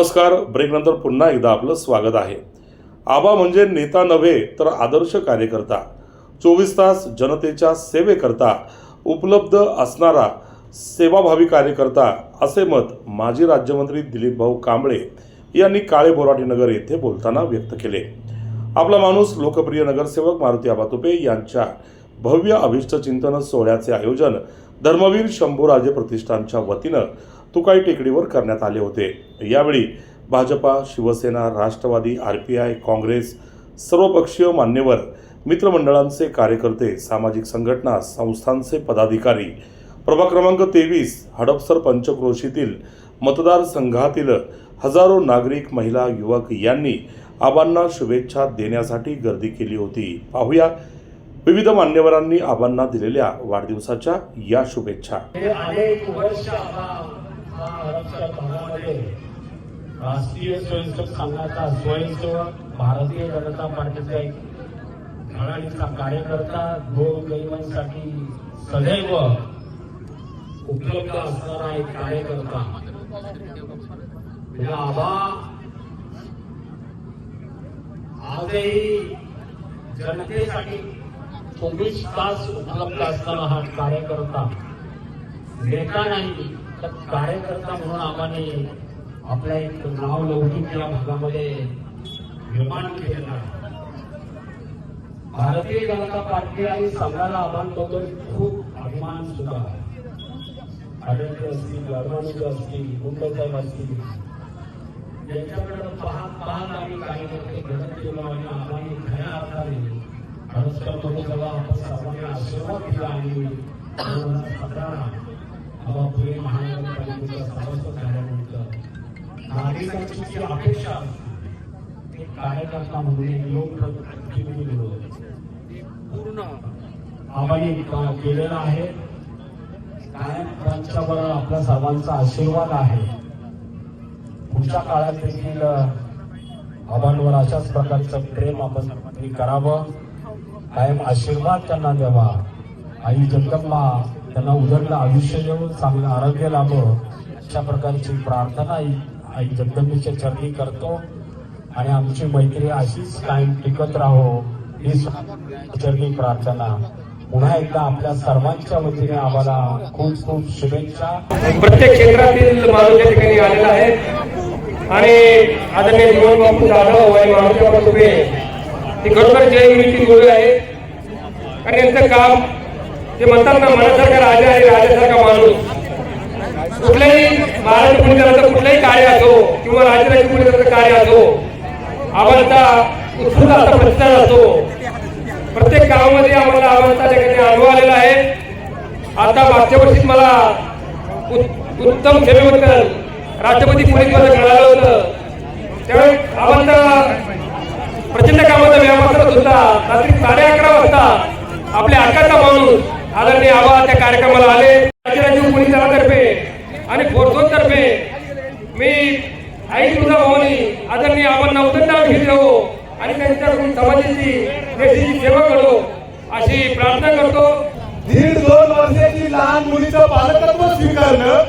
नमस्कार. ब्रेकनंतर पुन्हा एकदा आपलं स्वागत आहे. आबा म्हणजे नेता नव्हे तर आदर्श कार्यकर्ता. चोवीस तास जनतेच्या सेवेकरता उपलब्ध असणारा सेवाभावी कार्यकर्ता असे मत माजी राज्यमंत्री दिलीप भाऊ कांबळे यांनी काळे बोराटी नगर येथे बोलताना व्यक्त केले. आपला माणूस लोकप्रिय नगरसेवक मारुती आबा तुपे यांच्या भव्य अभिष्ट चिंतन सोहळ्याचे आयोजन धर्मवीर शंभूराजे प्रतिष्ठानच्या वतीनं तुकाई टेकडीवर करण्यात आले होते. यावेळी Bhajpa Shiv Sena Rashtrawadi R P I Congress सर्वपक्षीय मान्यवर मित्रमंडळांचे कार्यकर्ते सामाजिक संघटना संस्थांचे पदाधिकारी प्रभाग क्रमांक तेवीस हडपसर पंचक्रोशीतील मतदारसंघातील हजारो नागरिक महिला युवक यांनी आबांना शुभेच्छा देण्यासाठी गर्दी केली होती. पाहूया. विविध मान्यवरांनी आबांना दिलेल्या वाढदिवसाच्या या शुभेच्छा. हा आरक्षण भागामध्ये राष्ट्रीय स्वयंसेवक संघाचा स्वयंसेवक भारतीय जनता पार्टीचा एक धडाडीचा कार्यकर्ता गोरगरिबांसाठी सदैव उपलब्ध असणारा एक कार्यकर्ता. या आबा आजही जनतेसाठी चोवीस तास उपलब्ध असताना हा कार्यकर्ता. नेता नाही तर कार्यकर्ता म्हणून आम्हाने आपल्या एक नाव लौकिक या भागामध्ये निर्माण केलेलं आहे. भारतीय जनता पार्टी आणि संघाला आव्हानबद्दल खूप अभिमान सुद्धा आडळकर असतील अडवाणीकर असतील मुंबईसाहेब असतील यांच्याकडे पाहत पाहत आम्ही कार्यकर्ते घडत गेलो आणि आम्हाला खऱ्या अर्थाने हरसकरमध्ये जेव्हा आपण सर्वांनी आशीर्वाद दिला आणि दोन सतरा महानगरपालिकेचा सभासद झाल्यानंतर नागरिकांची जी अपेक्षा असते एक कार्यकर्ता म्हणून एक लोकप्रतिनिधी म्हणून पूर्ण. आबाने का- केलेलं आहे. कायम त्यांच्यावर आपल्या सर्वांचा आशीर्वाद आहे. पुढच्या काळात देखील आबांवर अशाच प्रकारचं प्रेम आपण सर्वांनी करावं. कायम आशीर्वाद त्यांना द्यावा. आई जगदंबा त्यांना उदंड आयुष्य देऊन चांगलं आरोग्य लाभो. अशा प्रकारची प्रार्थना आई जगदंबीच्या चरणी करतो. आणि आमची मैत्री अशीच कायम टिकत राहो ही चरणी प्रार्थना. पुन्हा एकदा आपल्या सर्वांच्या वतीने आम्हाला खूप खूप शुभेच्छा. प्रत्येक क्षेत्रातील माणूस या ठिकाणी आलेला आहे. आणि आदरणीय जीवन बापू जाधव आणि मारुती तुबे ही खरोखर जय मिळती गोळी आहे कारण यांचं काम ते म्हणतात ना मनासारखा राजा आहे राजासारखा माणूस. कुठल्याही महाराष्ट्र पुणेकरांचं कुठलंही कार्य असो किंवा राजराज पुणेकरांचं कार्य असो आम्हाला उत्सुक असा प्रतिसाद असतो. प्रत्येक गावामध्ये आम्हाला आम्हाला ठिकाणी अनुभव आलेला आहे. आता मागच्या वर्षी मला उत्तम सेवेबद्दल राष्ट्रपती पुरस्कार मिळालं होतं. त्यावेळी आम्हाला प्रचंड कामाचा व्यायाम करत होता रात्री साडे अकरा वाजता आपल्या आकाचा माणूस आदरणीय आबा त्या कार्यक्रमाला आले. राज्यराज्य पुणे दलातर्फे आणि फोर्सोनतर्फे मी आई तुझा भवानी आदरणीय आपण उदंडावर घेत राहू आणि त्यांच्याकडून समाजाची देशाची सेवा करू अशी प्रार्थना करतो. दीड दोन वर्षाची लहान मुलीचं पालकत्व स्वीकारलं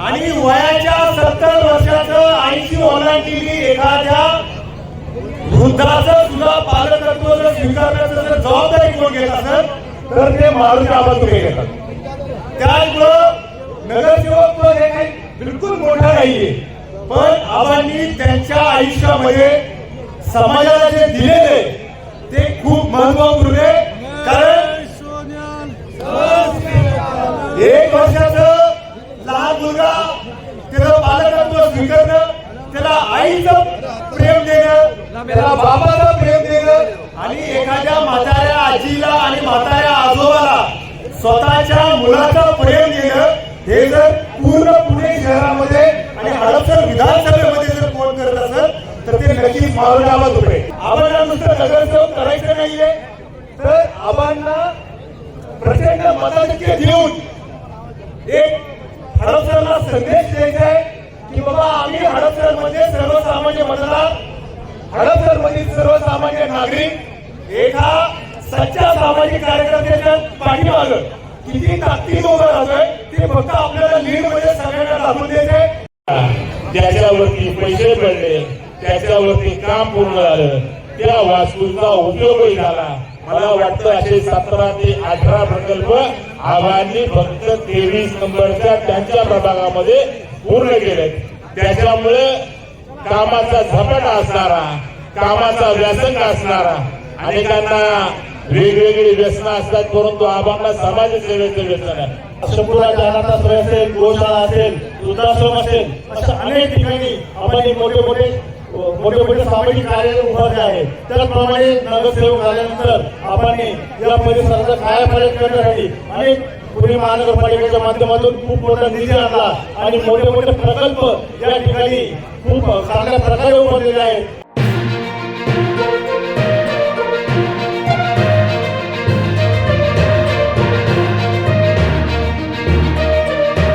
आणि वयाच्या सत्तर वर्षाचं ऐंशी ओलांडलेली एखाद्या वृद्धाचं सुद्धा पालकत्व जर स्वीकारण्याचं जर जबाबदारी कोण घेत असेल तर ते मारुती आबा तुम्ही घेतात त्यामुळं नगरसेवक पद हे काही बिलकुल मोठं नाहीये. पण आबांनी त्यांच्या आयुष्यामध्ये समाजाला जे दिलेले ते खूप महत्त्वपूर्ण आहे. कारण एक वर्षाच लहान मुलगा त्याचं पालकत्व स्वीकारणं त्याला आईचं प्रेम देणं त्याला बाबाचं प्रेम देणं आणि एखाद्या म्हाताऱ्या आजीला आणि म्हाताऱ्या आजोबाला स्वतःच्या मुलाचं प्रेम देणं हे जर पूर्ण पुणे शहरामध्ये आणि हडपसर विधानसभेमध्ये जर कोण करत असेल तर ते नक्की मावळावर होते आम्हाला नुसतं नगरसेवक करायचं नाहीये. तर आबांना प्रचंड मताधिक्य देऊन एक हडपसरला संदेश द्यायचा आहे की बाबा आम्ही हडपसरमध्ये सर्वसामान्य मतदार हडपसर मधील सर्वसामान्य नागरिक एका सच्चा सामाजिक कार्यकर्त्याच्या पाठीमागं किती ताकदीने उभं राहतोय ते फक्त आपल्याला लीडमध्ये म्हणजे सगळ्यांना दाखवून द्यायचे त्याच्यावरती पैसे पडले त्याच्यावरती काम पूर्ण झालं. त्या वास्तूचा उपयोगही झाला. मला वाटतं असे सतरा ते अठरा प्रकल्प आव्हानी फक्त तेवीस नंबरच्या त्यांच्या प्रभागामध्ये पूर्ण केले त्याच्यामुळे कामाचा झपाटा असणारा कामाचा व्यासंग असणारा अनेकांना वेगवेगळी व्यसनं असतात परंतु आबांना समाजसेवेचं व्यसन आहे. शंभूराच्या अनाथाश्रय असेल गोशाळा असेल वृद्धाश्रम असेल अशा अनेक ठिकाणी आपण मोठे मोठे मोठे मोठे सामाजिक कार्य उभारले आहे. त्याचप्रमाणे नगरसेवक झाल्यानंतर आपण या परिसराचा कायापर्यंत करण्यासाठी अनेक पुणे महानगरपालिकेच्या माध्यमातून खूप मोठा निधी आणला आणि मोठे मोठे प्रकल्प या ठिकाणी खूप चांगल्या प्रकारे उभारलेले आहेत.